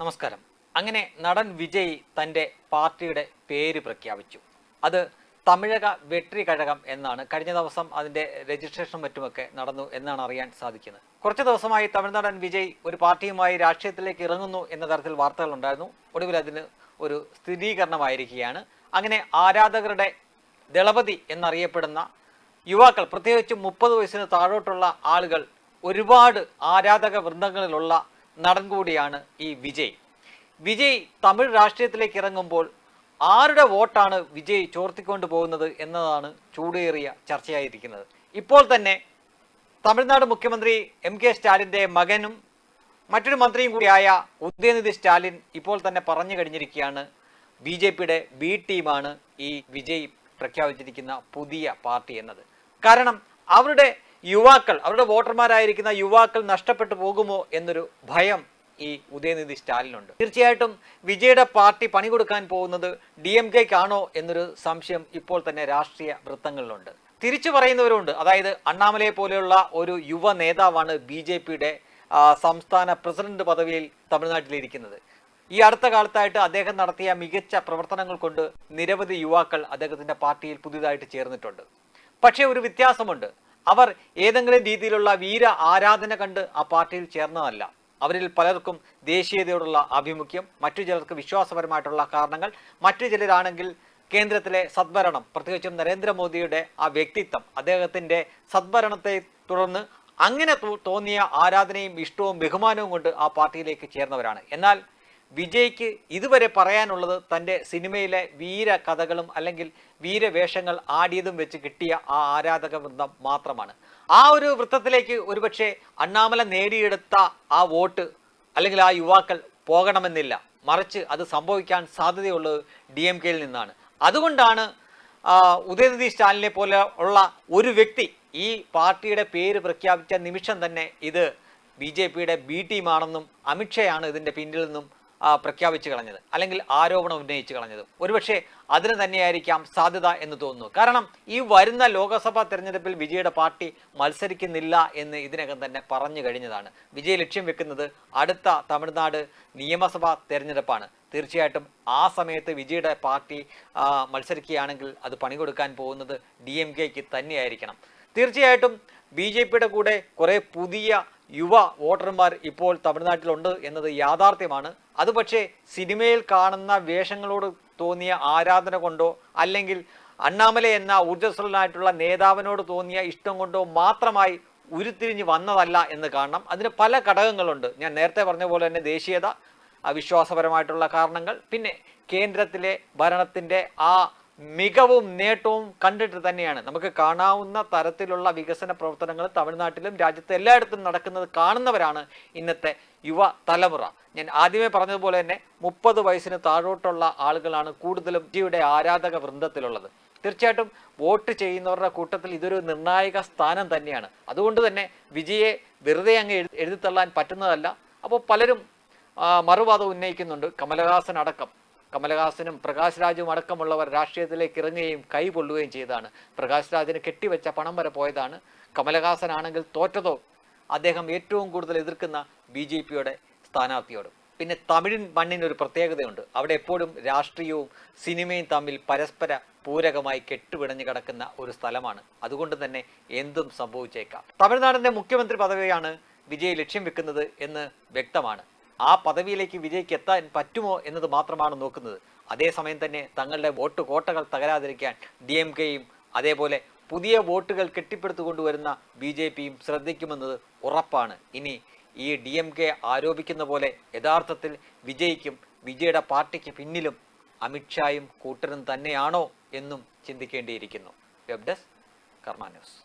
നമസ്കാരം. അങ്ങനെ നടൻ വിജയ് തന്റെ പാർട്ടിയുടെ പേര് പ്രഖ്യാപിച്ചു. അത് തമിഴക വെട്രി കഴകം എന്നാണ്. കഴിഞ്ഞ ദിവസം അതിന്റെ രജിസ്ട്രേഷൻ മറ്റുമൊക്കെ നടന്നു എന്നാണ് അറിയാൻ സാധിക്കുന്നത്. കുറച്ച് ദിവസമായി തമിഴ്നാടൻ വിജയ് ഒരു പാർട്ടിയുമായി രാഷ്ട്രീയത്തിലേക്ക് ഇറങ്ങുന്നു എന്ന തരത്തിൽ വാർത്തകളുണ്ടായിരുന്നു. ഒടുവിൽ അതിന് ഒരു സ്ഥിരീകരണമായിരിക്കുകയാണ്. അങ്ങനെ ആരാധകരുടെ ദളപതി എന്നറിയപ്പെടുന്ന യുവാക്കൾ പ്രത്യേകിച്ച് മുപ്പത് വയസ്സിന് താഴോട്ടുള്ള ആളുകൾ ഒരുപാട് ആരാധക വൃന്ദങ്ങളിലുള്ള നടൻ കൂടിയാണ് ഈ വിജയ്. വിജയ് തമിഴ് രാഷ്ട്രീയത്തിലേക്ക് ഇറങ്ങുമ്പോൾ ആരുടെ വോട്ടാണ് വിജയ് ചോർത്തിക്കൊണ്ട് പോകുന്നത് എന്നതാണ് ചൂടേറിയ ചർച്ചയായിരിക്കുന്നത്. ഇപ്പോൾ തന്നെ തമിഴ്നാട് മുഖ്യമന്ത്രി എം കെ സ്റ്റാലിന്റെ മകനും മറ്റൊരു മന്ത്രിയും കൂടിയായ ഉദയനിധി സ്റ്റാലിൻ ഇപ്പോൾ തന്നെ പറഞ്ഞു കഴിഞ്ഞിരിക്കുകയാണ്. ബി ജെ പിയുടെ ബി ടീമാണ് ഈ വിജയ് പ്രഖ്യാപിച്ചിരിക്കുന്ന പുതിയ പാർട്ടി എന്നത്. കാരണം അവരുടെ യുവാക്കൾ അവരുടെ വോട്ടർമാരായിരിക്കുന്ന യുവാക്കൾ നഷ്ടപ്പെട്ടു പോകുമോ എന്നൊരു ഭയം ഈ ഉദയനിധി സ്റ്റാലിനുണ്ട്. തീർച്ചയായിട്ടും വിജയുടെ പാർട്ടി പണി കൊടുക്കാൻ പോകുന്നത് ഡി എം കെക്കാണോ എന്നൊരു സംശയം ഇപ്പോൾ തന്നെ രാഷ്ട്രീയ വൃത്തങ്ങളിലുണ്ട്. തിരിച്ചു പറയുന്നവരുണ്ട്. അതായത് അണ്ണാമലയെ പോലെയുള്ള ഒരു യുവ നേതാവാണ് ബി ജെ പിയുടെ സംസ്ഥാന പ്രസിഡന്റ് പദവിയിൽ തമിഴ്നാട്ടിലിരിക്കുന്നത്. ഈ അടുത്ത കാലത്തായിട്ട് അദ്ദേഹം നടത്തിയ മികച്ച പ്രവർത്തനങ്ങൾ കൊണ്ട് നിരവധി യുവാക്കൾ അദ്ദേഹത്തിന്റെ പാർട്ടിയിൽ പുതിയതായിട്ട് ചേർന്നിട്ടുണ്ട്. പക്ഷേ ഒരു വ്യത്യാസമുണ്ട്. അവർ ഏതെങ്കിലും രീതിയിലുള്ള വീര ആരാധന കണ്ട് ആ പാർട്ടിയിൽ ചേർന്നതല്ല. അവരിൽ പലർക്കും ദേശീയതയോടുള്ള ആഭിമുഖ്യം മറ്റു ചിലർക്ക് വിശ്വാസപരമായിട്ടുള്ള കാരണങ്ങൾ മറ്റു ചിലരാണെങ്കിൽ കേന്ദ്രത്തിലെ സദ്ഭരണം പ്രത്യേകിച്ചും നരേന്ദ്രമോദിയുടെ ആ വ്യക്തിത്വം അദ്ദേഹത്തിന്റെ സദ്ഭരണത്തെ തുടർന്ന് അങ്ങനെ തോന്നിയ ആരാധനയും ഇഷ്ടവും ബഹുമാനവും കൊണ്ട് ആ പാർട്ടിയിലേക്ക് ചേർന്നവരാണ്. എന്നാൽ വിജയ്ക്ക് ഇതുവരെ പറയാനുള്ളത് തന്റെ സിനിമയിലെ വീര കഥകളും അല്ലെങ്കിൽ വീരവേഷങ്ങൾ ആടിയതും വെച്ച് കിട്ടിയ ആ ആരാധക വൃന്ദം മാത്രമാണ്. ആ ഒരു വൃത്തത്തിലേക്ക് ഒരുപക്ഷെ അണ്ണാമല നേടിയെടുത്ത ആ വോട്ട് അല്ലെങ്കിൽ ആ യുവാക്കൾ പോകണമെന്നില്ല. മറിച്ച് അത് സംഭവിക്കാൻ സാധ്യതയുള്ളത് ഡി എം കെയിൽ നിന്നാണ്. അതുകൊണ്ടാണ് ഉദയനിധി സ്റ്റാലിനെ പോലെ ഉള്ള ഒരു വ്യക്തി ഈ പാർട്ടിയുടെ പേര് പ്രഖ്യാപിച്ച നിമിഷം തന്നെ ഇത് ബി ജെ പിയുടെ ബി ടീമാണെന്നും അമിത്ഷയാണ് ഇതിന്റെ പിന്നിൽ നിന്നും പ്രഖ്യാപിച്ചു കളഞ്ഞത്. അല്ലെങ്കിൽ ആരോപണം ഉന്നയിച്ചു കളഞ്ഞത്. ഒരുപക്ഷെ അതിന് തന്നെയായിരിക്കാം സാധ്യത എന്ന് തോന്നുന്നു. കാരണം ഈ വരുന്ന ലോക്സഭാ തെരഞ്ഞെടുപ്പിൽ വിജയുടെ പാർട്ടി മത്സരിക്കുന്നില്ല എന്ന് ഇതിനകം തന്നെ പറഞ്ഞു കഴിഞ്ഞതാണ്. വിജയ് ലക്ഷ്യം വെക്കുന്നത് അടുത്ത തമിഴ്നാട് നിയമസഭാ തെരഞ്ഞെടുപ്പാണ്. തീർച്ചയായിട്ടും ആ സമയത്ത് വിജയുടെ പാർട്ടി മത്സരിക്കുകയാണെങ്കിൽ അത് പണി കൊടുക്കാൻ പോകുന്നത് ഡി എം കെക്ക് തന്നെയായിരിക്കണം. തീർച്ചയായിട്ടും ബി ജെ പിയുടെ കൂടെ കുറേ പുതിയ യുവ വോട്ടർമാർ ഇപ്പോൾ തമിഴ്നാട്ടിലുണ്ട് എന്നത് യാഥാർത്ഥ്യമാണ്. അത് പക്ഷേ സിനിമയിൽ കാണുന്ന വേഷങ്ങളോട് തോന്നിയ ആരാധന കൊണ്ടോ അല്ലെങ്കിൽ അണ്ണാമല എന്ന ഊർജസ്വലനായിട്ടുള്ള നേതാവിനോട് തോന്നിയ ഇഷ്ടം കൊണ്ടോ മാത്രമായി ഉരുത്തിരിഞ്ഞ് വന്നതല്ല എന്ന് കാണണം. അതിന് പല ഘടകങ്ങളുണ്ട്. ഞാൻ നേരത്തെ പറഞ്ഞ പോലെ തന്നെ ദേശീയത അവിശ്വാസപരമായിട്ടുള്ള കാരണങ്ങൾ പിന്നെ കേന്ദ്രത്തിലെ ഭരണത്തിന്റെ ആ മികവും നേട്ടവും കണ്ടിട്ട് തന്നെയാണ്. നമുക്ക് കാണാവുന്ന തരത്തിലുള്ള വികസന പ്രവർത്തനങ്ങൾ തമിഴ്നാട്ടിലും രാജ്യത്ത് എല്ലായിടത്തും നടക്കുന്നത് കാണുന്നവരാണ് ഇന്നത്തെ യുവ തലമുറ. ഞാൻ ആദ്യമേ പറഞ്ഞതുപോലെ തന്നെ മുപ്പത് വയസ്സിന് താഴോട്ടുള്ള ആളുകളാണ് കൂടുതലും ജിയുടെ ആരാധക വൃന്ദത്തിലുള്ളത്. തീർച്ചയായിട്ടും വോട്ട് ചെയ്യുന്നവരുടെ കൂട്ടത്തിൽ ഇതൊരു നിർണായക സ്ഥാനം തന്നെയാണ്. അതുകൊണ്ട് തന്നെ വിജയെ വെറുതെ അങ്ങ് എഴുതി എഴുതിത്തള്ളാൻ പറ്റുന്നതല്ല. അപ്പോൾ പലരും മറുവാദം ഉന്നയിക്കുന്നുണ്ട്. കമലഹാസൻ അടക്കം. കമലഹാസനും പ്രകാശ് രാജും അടക്കമുള്ളവർ രാഷ്ട്രീയത്തിലേക്ക് ഇറങ്ങുകയും കൈപൊള്ളുകയും ചെയ്തതാണ്. പ്രകാശ് രാജിന് കെട്ടിവെച്ച പണം വരെ പോയതാണ്. കമലഹാസനാണെങ്കിൽ തോറ്റതോ? അദ്ദേഹം ഏറ്റവും കൂടുതൽ എതിർക്കുന്ന ബി ജെ പിയുടെ സ്ഥാനാർത്ഥിയോട്. പിന്നെ തമിഴിൻ മണ്ണിന് ഒരു പ്രത്യേകതയുണ്ട്. അവിടെ എപ്പോഴും രാഷ്ട്രീയവും സിനിമയും തമ്മിൽ പരസ്പര പൂരകമായി കെട്ടുപിണഞ്ഞു കിടക്കുന്ന ഒരു സ്ഥലമാണ്. അതുകൊണ്ട് തന്നെ എന്തും സംഭവിച്ചേക്കാം. തമിഴ്നാടിന്റെ മുഖ്യമന്ത്രി പദവിയാണ് വിജയ് ലക്ഷ്യം വെക്കുന്നത് എന്ന് വ്യക്തമാണ്. ആ പദവിയിലേക്ക് വിജയ്ക്ക് എത്താൻ പറ്റുമോ എന്നത് മാത്രമാണ് നോക്കുന്നത്. അതേസമയം തന്നെ തങ്ങളുടെ വോട്ട് കോട്ടകൾ തകരാതിരിക്കാൻ ഡി എം കെയും അതേപോലെ പുതിയ വോട്ടുകൾ കെട്ടിപ്പടുത്തുകൊണ്ടുവരുന്ന ബി ജെ പിയും ശ്രദ്ധിക്കുമെന്നത് ഉറപ്പാണ്. ഇനി ഈ ഡി എം കെ ആരോപിക്കുന്ന പോലെ യഥാർത്ഥത്തിൽ വിജയിക്കും വിജയുടെ പാർട്ടിക്ക് പിന്നിലും അമിത്ഷായും കൂട്ടരും തന്നെയാണോ എന്നും ചിന്തിക്കേണ്ടിയിരിക്കുന്നു. Web desk Karma news.